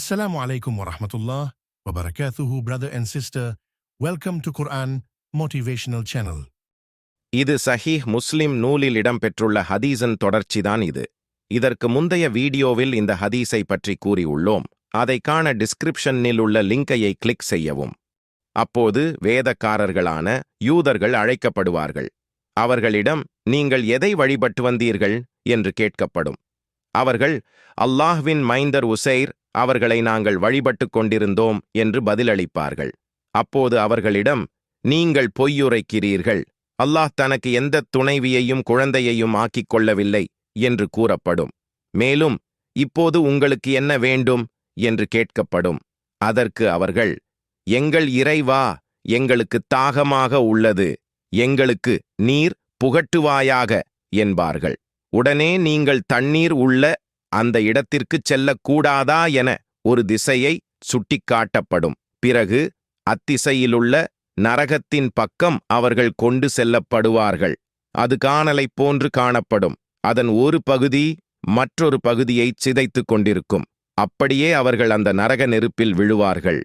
Assalamu alaikum wa rahmatullah wa barakatuhu, brother and sister. Welcome to Quran Motivational Channel. இது சஹீஹ் முஸ்லிம் நூலில் இடம்பெற்றுள்ள ஹதீஸின் தொடர்ச்சிதான் இது. இதற்கு முந்தைய வீடியோவில் இந்த ஹதீஸை பற்றி கூறியுள்ளோம். அதை காண டிஸ்கிரிப்ஷனில் உள்ள லிங்கையை கிளிக் செய்யவும். அப்போது வேதக்காரர்களான யூதர்கள் அழைக்கப்படுவார்கள். அவர்களிடம் நீங்கள் எதை வழிபட்டு வந்தீர்கள்? என்று கேட்கப்படும். அவர்கள் அல்லாஹ்வின் மைந்தர் உசைர் அவர்களை நாங்கள் வழிபட்டுக் கொண்டிருந்தோம் என்று பதிலளிப்பார்கள். அப்போது அவர்களிடம் நீங்கள் பொய்யுரைக்கிறீர்கள். அல்லாஹ் தனக்கு எந்த துணைவியையும் குழந்தையையும் ஆக்கிக் கொள்ளவில்லை என்று கூறப்படும். மேலும் இப்போது உங்களுக்கு என்ன வேண்டும்? என்று கேட்கப்படும். அதற்கு அவர்கள் எங்கள் இறைவா எங்களுக்கு தாகமாக உள்ளது. எங்களுக்கு நீர் புகட்டுவாயாக என்பார்கள். உடனே நீங்கள் தண்ணீர் உள்ள அந்த இடத்திற்குச் செல்லக்கூடாதா என ஒரு திசையை சுட்டிக்காட்டப்படும். பிறகு அத்திசையிலுள்ள நரகத்தின் பக்கம் அவர்கள் கொண்டு செல்லப்படுவார்கள். அது காணலைப் போன்று காணப்படும். அதன் ஒரு பகுதி மற்றொரு பகுதியைச் சிதைத்துக் கொண்டிருக்கும். அப்படியே அவர்கள் அந்த நரக நெருப்பில் விழுவார்கள்.